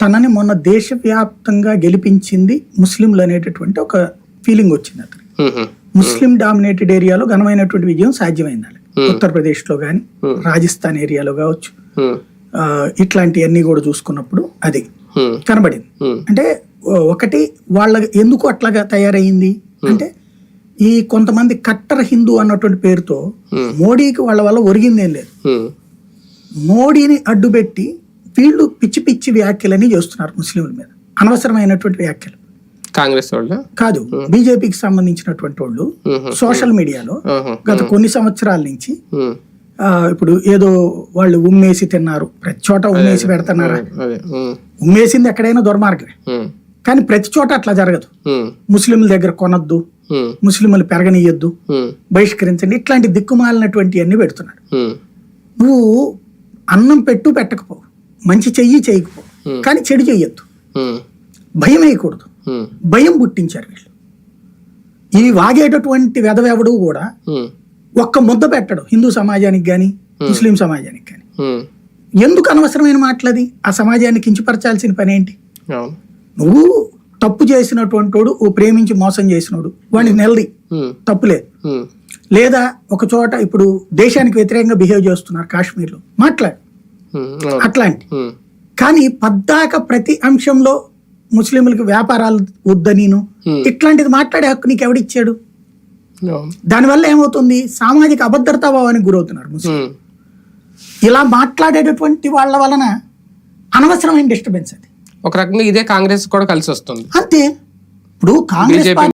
తనని మొన్న దేశవ్యాప్తంగా గెలిపించింది ముస్లింలు అనేటటువంటి ఒక ఫీలింగ్ వచ్చింది అతను ఉహు, ముస్లిం డామినేటెడ్ ఏరియాలో ఘనమైనటువంటి విజయం సాధ్యమైంది. ఉత్తరప్రదేశ్లో కానీ. రాజస్థాన్ ఏరియాలో కావచ్చు ఇట్లాంటివన్నీ కూడా చూసుకున్నప్పుడు అది కనబడింది. అంటే ఒకటి వాళ్ళ ఎందుకు అట్లాగా తయారయ్యింది అంటే ఈ కొంతమంది కట్టర్ హిందూ అన్నటువంటి పేరుతో. మోడీకి వాళ్ళ వల్ల ఒరిగిందేం లేదు. మోడీని అడ్డుపెట్టి వీళ్ళు పిచ్చి పిచ్చి వ్యాఖ్యలని చేస్తున్నారు ముస్లింల మీద. అనవసరమైనటువంటి వ్యాఖ్యలు. కాంగ్రెస్ వాళ్ళ? కాదు బీజేపీకి సంబంధించినటువంటి వాళ్ళు సోషల్ మీడియాలో గత కొన్ని సంవత్సరాల నుంచి ఇప్పుడు ఏదో వాళ్ళు ఉమ్మేసి తిన్నారు ప్రతి చోట ఉమ్మేసి పెడుతున్నారా? ఉమ్మేసింది ఎక్కడైనా దుర్మార్గమే. కానీ ప్రతి చోట అట్లా జరగదు. ముస్లింల దగ్గర కొనొద్దు ముస్లింలు పెరగనీయొద్దు బహిష్కరించండి ఇట్లాంటి దిక్కుమాలినటువంటి అన్ని పెడుతున్నాడు నువ్వు అన్నం పెట్టు పెట్టకపో. మంచి చెయ్యి చేయకపో. కానీ చెడు చెయ్యొద్దు భయం వేయకూడదు. భయం పుట్టించారు వీళ్ళు. ఈ వాగేటటువంటి వెధవెవడు కూడా ఒక్క ముద్ద పెట్టడు. హిందూ సమాజానికి కానీ ముస్లిం సమాజానికి కానీ ఎందుకు అనవసరమైన మాటలది? ఆ సమాజాన్ని కించపరచాల్సిన పని ఏంటి? నువ్వు తప్పు చేసినటువంటి వాడు ఓ ప్రేమించి మోసం చేసినోడు వాడిని నెలది. తప్పులేదు లేదా ఒక చోట ఇప్పుడు దేశానికి వ్యతిరేకంగా బిహేవ్ చేస్తున్నారు కాశ్మీర్లో. మాట్లాడు. అట్లాంటి. కానీ పద్దాక ప్రతి అంశంలో ముస్లింలకు వ్యాపారాలు వద్దనీను. ఇట్లాంటిది మాట్లాడే హక్కు నీకు ఎవడిచ్చాడు? దానివల్ల ఏమవుతుంది? సామాజిక అభద్రతా భావానికి గురవుతున్నారు ముస్లిం ఇలా మాట్లాడేటటువంటి వాళ్ళ వలన అనవసరమైన డిస్టర్బెన్స్ అది. ఒక రకంగా ఇదే కాంగ్రెస్ కూడా కలిసి వస్తుంది అంతే. ఇప్పుడు కాంగ్రెస్